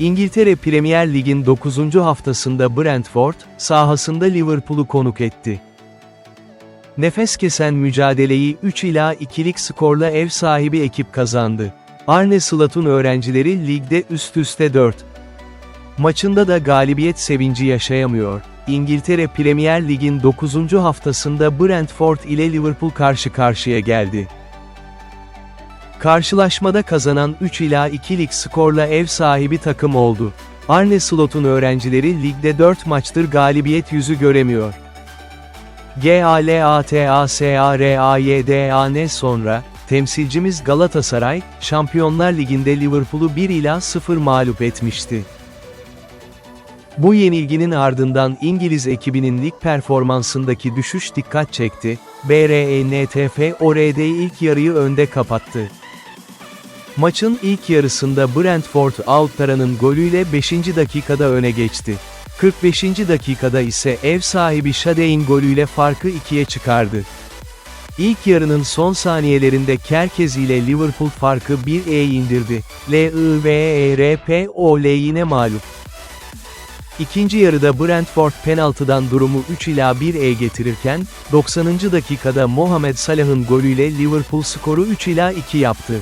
İngiltere Premier Lig'in 9. haftasında Brentford, sahasında Liverpool'u konuk etti. Nefes kesen mücadeleyi 3 ila 2'lik skorla ev sahibi ekip kazandı. Arne Slot'un öğrencileri ligde üst üste 4. Maçında da galibiyet sevinci yaşayamıyor. İngiltere Premier Lig'in 9. haftasında Brentford ile Liverpool karşı karşıya geldi. Karşılaşmada kazanan 3 ila 2'lik skorla ev sahibi takım oldu. Arne Slot'un öğrencileri ligde 4 maçtır galibiyet yüzü göremiyor. GALATASARAYDAN sonra, temsilcimiz Galatasaray, Şampiyonlar Ligi'nde Liverpool'u 1 ila 0 mağlup etmişti. Bu yenilginin ardından İngiliz ekibinin lig performansındaki düşüş dikkat çekti, BRENTF ORD ilk yarıyı önde kapattı. Maçın ilk yarısında Brentford Outtara'nın golüyle 5. dakikada öne geçti. 45. dakikada ise ev sahibi Shade'in golüyle farkı ikiye çıkardı. İlk yarının son saniyelerinde Kerkez ile Liverpool farkı 1'e indirdi. LIVERPOL yine mağlup. İkinci yarıda Brentford penaltıdan durumu 3 ila 1'e getirirken, 90. dakikada Mohamed Salah'ın golüyle Liverpool skoru 3 ila 2 yaptı.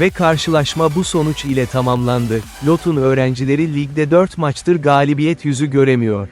Ve karşılaşma bu sonuç ile tamamlandı. Lot'un öğrencileri ligde 4 maçtır galibiyet yüzü göremiyor.